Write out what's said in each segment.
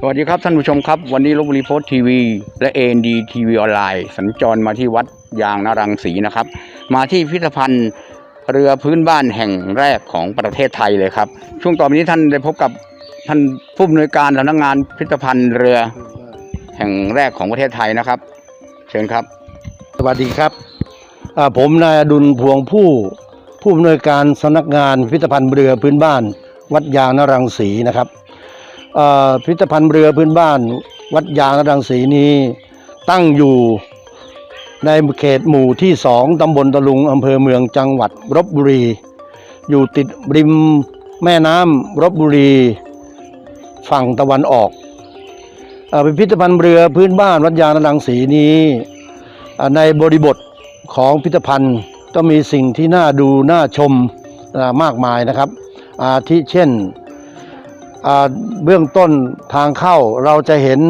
สวัสดีครับท่านผู้ชมครับ วันนี้ลบบุรีโพสทีวี และเอ็นดีทีวีออนไลน์ สัญจรมาที่วัดยางนารังสีนะครับ มาที่พิพิธภัณฑ์เรือพื้นบ้านแห่งแรกของประเทศไทยเลยครับ ช่วงต่อไปนี้ท่านได้พบกับท่านผู้อำนวยการสำนักงานพิพิธภัณฑ์เรือแห่งแรกของประเทศไทยนะครับ เชิญครับ สวัสดีครับผมนายอดุลพวงผู้ผู้อำนวยการสำนักงานพิพิธภัณฑ์เรือพื้นบ้าน วัดยางนรังสีนะครับ พิพิธภัณฑ์เรือพื้นบ้าน วัดยางรังสีนี้ ตั้งอยู่ในเขตหมู่ที่สองตำบลตะลุงอำเภอเมืองจังหวัดรบบุรี อยู่ติดริมแม่น้ำรบบุรี ฝั่งตะวันออกอพิพิธภัณฑ์เรือพื้นบ้านวัดยางรังสีนี้ในบริบทของพิพิธภัณฑ์ก็มีสิ่งที่น่าดูน่าชมมากมายนะครับอาทิเช่น เบื้องต้นทางเข้าเราจะเห็น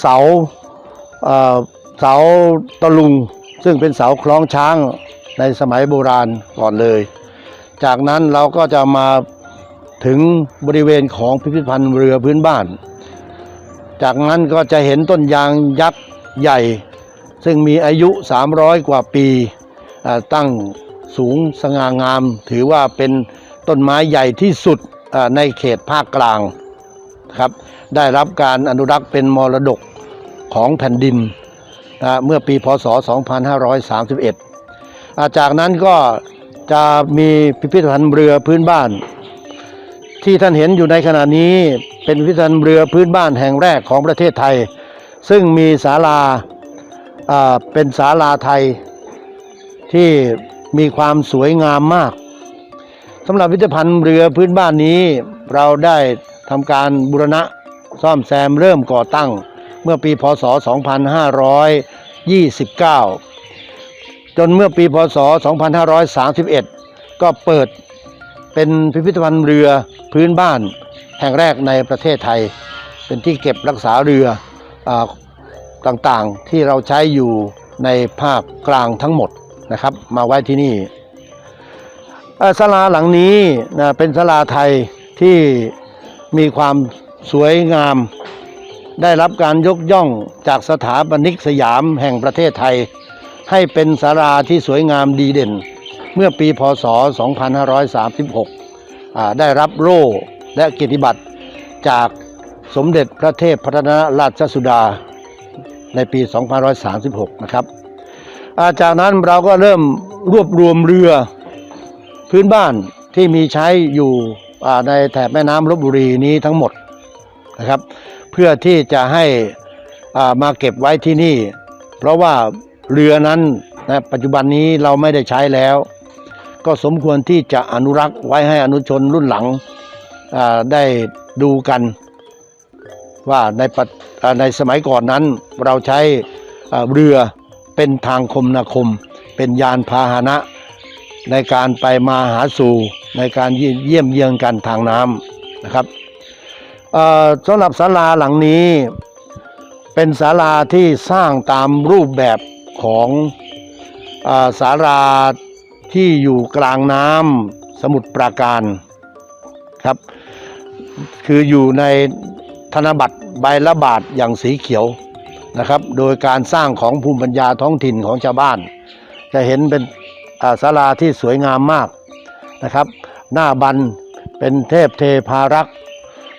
เสาเสาตะลุง ซึ่งเป็นเสาคล้องช้างในสมัยโบราณก่อนเลย จากนั้นเราก็จะมาถึงบริเวณของพิพิธภัณฑ์เรือพื้นบ้าน จากนั้นก็จะเห็นต้นยางยักษ์ใหญ่ ซึ่งมีอายุ 300 กว่าปี ตั้งสูงสง่างาม ถือว่าเป็นต้นไม้ใหญ่ที่สุด ในเขตภาคกลางครับได้รับการอนุรักษ์เป็นมรดกของแผ่นดินเมื่อปีพศ 2531าจากนั้นก็จะมีพิพิธภัณฑ์เรือพื้นบ้าน ที่ท่านเห็นอยู่ในขณะนี้เป็นพิพิธภัณฑ์เรือพื้นบ้านแห่งแรกของประเทศไทย ซึ่งมีศาลาาเป็นศาลาไทยที่มีความสวยงามมาก สำหรับพิพิธภัณฑ์เรือพื้นบ้านนี้ เราได้ทำการบูรณะซ่อมแซมเริ่มก่อตั้ง เมื่อปีพศ 2529 จนเมื่อปีพศ 2531 ก็เปิดเป็นพิพิธภัณฑ์เรือพื้นบ้านแห่งแรกในประเทศไทย เป็นที่เก็บรักษาเรืออต่างๆที่เราใช้อยู่ในภาคกลางทั้งหมดนะครับ มาไว้ที่นี่ ศาลาหลังนี้นะเป็นศาลาไทยที่มีความสวยงาม ได้รับการยกย่องจากสถาปนิกสยามแห่งประเทศไทย ให้เป็นศาลาที่สวยงามดีเด่น เมื่อปีพศ 2536 ได้รับโล่และเกียรติบัตรจากสมเด็จพระเทพพัฒนราชสุดาในปี 2536 นะครับอาจากนั้นเราก็เริ่มรวบรวมเรือ พื้นบ้านที่มีใช้อยู่ในแถบแม่น้ำลบบุรีนี้ทั้งหมดนะครับ เพื่อที่จะให้มาเก็บไว้ที่นี่ เพราะว่าเรือนั้นนะปัจจุบันนี้เราไม่ได้ใช้แล้ว ก็สมควรที่จะอนุรักษ์ไว้ให้อนุชนรุ่นหลังได้ดูกัน ว่าในในสมัยก่อนนั้นเราใช้เรือเป็นทางคมนาคม เป็นยานพาหนะ ในการไปมาหาสู่ในการเยี่ยมเยียงกันทางน้ำนะครับสำหรับศาลาหลังนี้เป็นศาลาที่สร้างตามรูปแบบของศาลาที่อยู่กลางน้ำสมุทรปราการครับ คืออยู่ในธนบัตรใบละบาทอย่างสีเขียวนะครับ โดยการสร้างของภูมิปัญญาท้องถิ่นของชาวบ้าน จะเห็นเป็น ศาลาที่สวยงามมากนะครับ หน้าบันเป็นเทพเทพารักษ์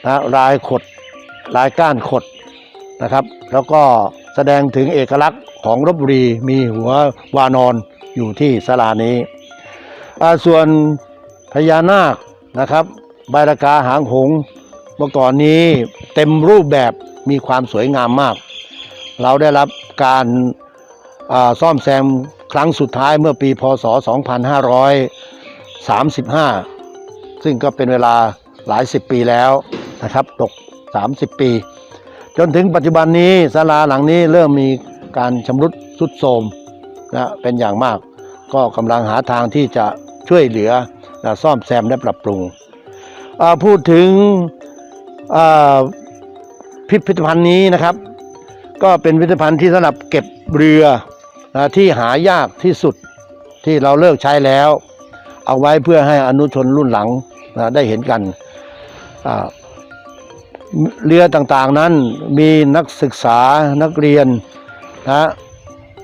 นะลายขดลายก้านขดนะครับ แล้วก็แสดงถึงเอกลักษณ์ของลบบุรีมีหัววานอนอยู่ที่ศาลานี้ ส่วนพญานาคนะครับใบรากาหางหงเมื่อก่อนนี้เต็มรูปแบบมีความสวยงามมาก เราได้รับการซ่อมแซม ครั้งสุดท้ายเมื่อปีพศ 2535 ซึ่งก็เป็นเวลาหลายสิบปีแล้วนะครับตก 30 ปี จนถึงปัจจุบันนี้ศาลาหลังนี้เริ่มมีการชำรุดทรุดโทรมนะเป็นอย่างมาก ก็กำลังหาทางที่จะช่วยเหลือนะซ่อมแซมและปรับปรุง พูดถึงพิพิธภัณฑ์นี้นะครับ ก็เป็นพิพิธภัณฑ์ที่สำหรับเก็บเรือ นะที่หายากที่สุดที่เราเลิกใช้แล้ว เอาไว้เพื่อให้อนุชนรุ่นหลังนะได้เห็นกัน เรือต่างๆนั้นมีนักศึกษานักเรียนนะ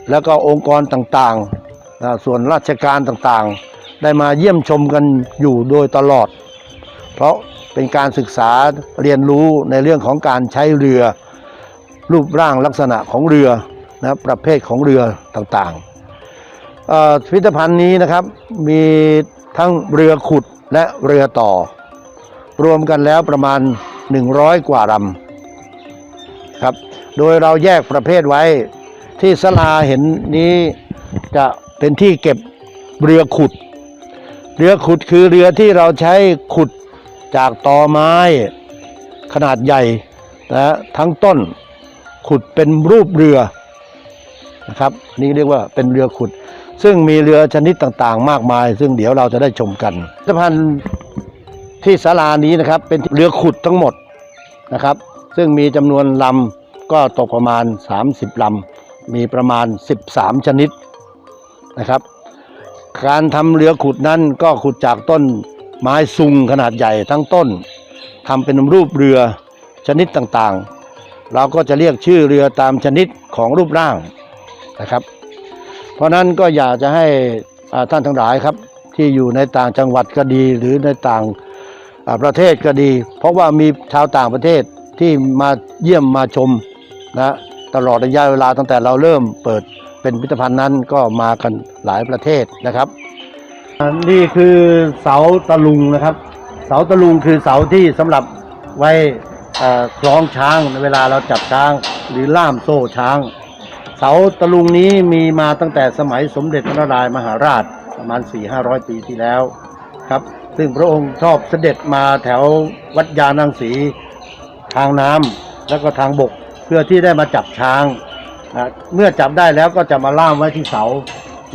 แล้วก็องค์กรต่างๆนะส่วนราชการต่างๆ ได้มาเยี่ยมชมกันอยู่โดยตลอด เพราะเป็นการศึกษาเรียนรู้ในเรื่องของการใช้เรือรูปร่างลักษณะของเรือ นะประเภทของเรือต่างๆพิพิธภัณฑ์นี้นะครับมีทั้งเรือขุดและเรือต่อ รวมกันแล้วประมาณ 100 กว่าลำครับ โดยเราแยกประเภทไว้ที่สลาเห็นนี้จะเป็นที่เก็บเรือขุด เรือขุดคือเรือที่เราใช้ขุดจากตอไม้ขนาดใหญ่นะทั้งต้นขุดเป็นรูปเรือ นะครับนี่เรียกว่าเป็นเรือขุด ซึ่งมีเรือชนิดต่างๆ มากมาย ซึ่งเดี๋ยวเราจะได้ชมกันพิพิธภัณฑ์ที่ศาลานี้นะครับเป็นเรือขุดทั้งหมดนะครับ ซึ่งมีจำนวนลำก็ตกประมาณ 30ลำมีประมาณ 13 ชนิดนะครับ การทำเรือขุดนั้นก็ขุดจากต้นไม้ซุงขนาดใหญ่ทั้งต้นทำเป็นรูปเรือชนิดต่างๆ เราก็จะเรียกชื่อเรือตามชนิดของรูปร่าง นะครับ เพราะฉะนั้นก็อยากจะให้ท่านทั้งหลายครับ ที่อยู่ในต่างจังหวัดก็ดี หรือในต่างประเทศก็ดี เพราะว่ามีชาวต่างประเทศที่มาเยี่ยมมาชมนะตลอดระยะเวลาตั้งแต่เราเริ่มเปิดเป็นพิพิธภัณฑ์นั้นก็มากันหลายประเทศนะครับ นี่คือเสาตะลุงนะครับ เสาตะลุงคือเสาที่สำหรับไว้คล้องช้างในเวลาเราจับช้าง หรือล่ามโซ่ช้าง เสาตะลุงนี้มีมาตั้งแต่สมัยสมเด็จพระนารายมหาราชประมาณ 4-500 ปีที่แล้วครับ ซึ่งพระองค์ชอบเสด็จมาแถววัดยานังสี ทางน้ำแล้วก็ทางบกเพื่อที่ได้มาจับช้างนะเมื่อจับได้แล้วก็จะมาล่ามไว้ที่เสา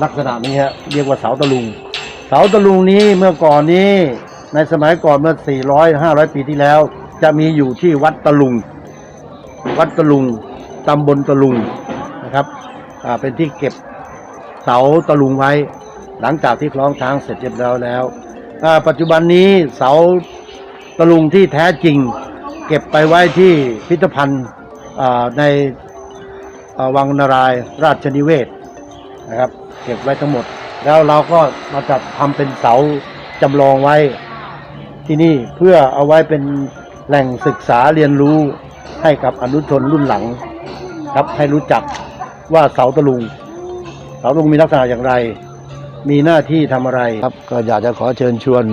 ลักษณะนี้ฮะเรียกว่าเสาตะลุง เสาตะลุงนี้เมื่อก่อนนี้ในสมัยก่อนเมื่อ 400 500 ปีที่แล้ว จะมีอยู่ที่วัดตะลุง วัดตะลุงตำบลตะลุง นะครับเป็นที่เก็บเสาตะลุงไว้ หลังจากที่คล้องช้างเสร็จเรียบร้อยแล้ว ปัจจุบันนี้เสาตะลุงที่แท้จริง เก็บไปไว้ที่พิพิธภัณฑ์ในวังนารายราชนิเวศนะครับ เก็บไว้ทั้งหมด แล้วเราก็มาจัดทำเป็นเสาจำลองไว้ที่นี่เพื่อเอาไว้เป็นแหล่งศึกษาเรียนรู้ให้กับอนุชนรุ่นหลังครับให้รู้จัก ว่าเสาตะลุง เสาตะลุงมีลักษณะอย่างไร มีหน้าที่ทำอะไรครับก็อยากจะขอเชิญชวน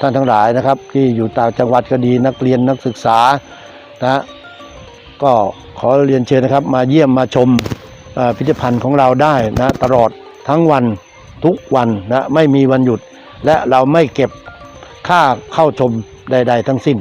ท่านทั้งหลายนะครับ ที่อยู่ต่างจังหวัดก็ดีนักเรียนนักศึกษานะก็ขอเรียนเชิญนะครับ มาเยี่ยมมาชมพิพิธภัณฑ์ของเราได้นะตลอดทั้งวันทุกวันนะไม่มีวันหยุด และเราไม่เก็บค่าเข้าชมใด ๆ ทั้งสิ้น